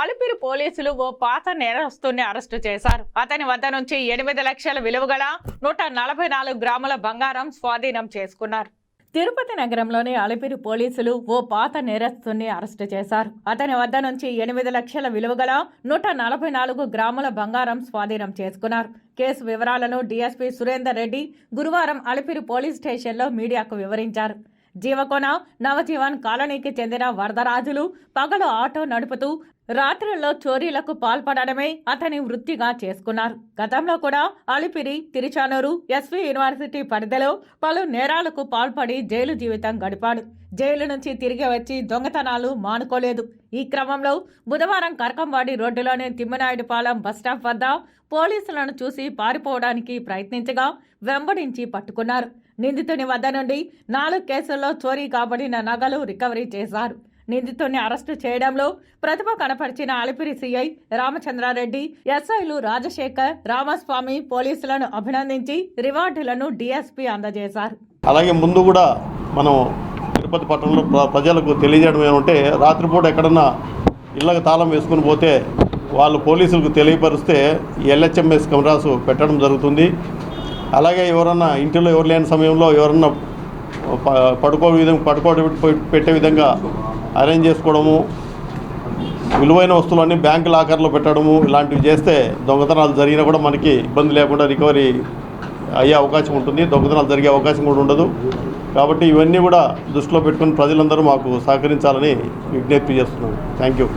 అలిపిరి పోలీసులు ఓ పాత నేరస్తుని అరెస్టు చేశారు. అతని వద్ద నుంచి ఎనిమిది లక్షల విలువ గల నూట నలభై నాలుగు గ్రాముల బంగారం స్వాధీనం చేసుకున్నారు. తిరుపతి నగరంలోని అలిపిరి పోలీసులు ఓ పాత నేరస్తుని అరెస్టు చేశారు. అతని వద్ద నుంచి ఎనిమిది లక్షల విలువ గల నూట నలభై నాలుగు గ్రాముల బంగారం స్వాధీనం చేసుకున్నారు. కేసు వివరాలను డీఎస్పీ సురేందర్ రెడ్డి గురువారం అలిపిరి పోలీస్ స్టేషన్లో మీడియాకు వివరించారు. జీవకోన నవజీవన్ కాలనీకి చెందిన వరదరాజులు పగలు ఆటో నడుపుతూ రాత్రుల్లో చోరీలకు పాల్పడడమే అతని వృత్తిగా చేసుకున్నారు. గతంలో కూడా అలిపిరి తిరుచానూరు ఎస్వి యూనివర్సిటీ పరిధిలో పలు నేరాలకు పాల్పడి జైలు జీవితం గడిపాడు. జైలు నుంచి తిరిగి వచ్చి దొంగతనాలు మానుకోలేదు. ఈ క్రమంలో బుధవారం కరకంవాడి రోడ్డులోని తిమ్మనాయుడుపాలెం బస్టాప్ వద్ద పోలీసులను చూసి పారిపోవడానికి ప్రయత్నించగా వెంబడించి పట్టుకున్నారు. నిందితుని వద్ద నుండి నాలుగు కేసుల్లో చోరీ కాబడిన నగలు రికవరీ చేశారు. నిందితుడిని అరెస్టు చేయడంలో ప్రతిభ కనపరిచిన అలిపిరి సిఐ రామచంద్రారెడ్డి ఎస్ఐలు రాజశేఖర్ రామస్వామి పోలీసులను అభినందించి రివార్డులను డీఎస్పీ అందజేశారు. అలాగే ముందు కూడా మనం తిరుపతి పట్టణంలో ప్రజలకు తెలియజేయడం ఏమంటే రాత్రిపూట ఎక్కడన్నా ఇళ్ళకి తాళం వేసుకుని పోతే వాళ్ళు పోలీసులకు తెలియపరిస్తే ఎల్హెచ్ఎంఎస్ కెమెరాస్ పెట్టడం జరుగుతుంది. అలాగే ఎవరన్నా ఇంటిలో ఎవరు లేని సమయంలో ఎవరన్నా పడుకో విధంగా పడుకో పెట్టే విధంగా అరేంజ్ చేసుకోవడము విలువైన వస్తువులన్నీ బ్యాంక్ లాకర్లో పెట్టడము ఇలాంటివి చేస్తే దొంగతనాలు జరిగినా కూడా మనకి ఇబ్బంది లేకుండా రికవరీ అయ్యే అవకాశం ఉంటుంది. దొంగతనాలు జరిగే అవకాశం కూడా ఉండదు. కాబట్టి ఇవన్నీ కూడా దృష్టిలో పెట్టుకుని ప్రజలందరూ మాకు సహకరించాలని విజ్ఞప్తి చేస్తున్నాం. Thank you.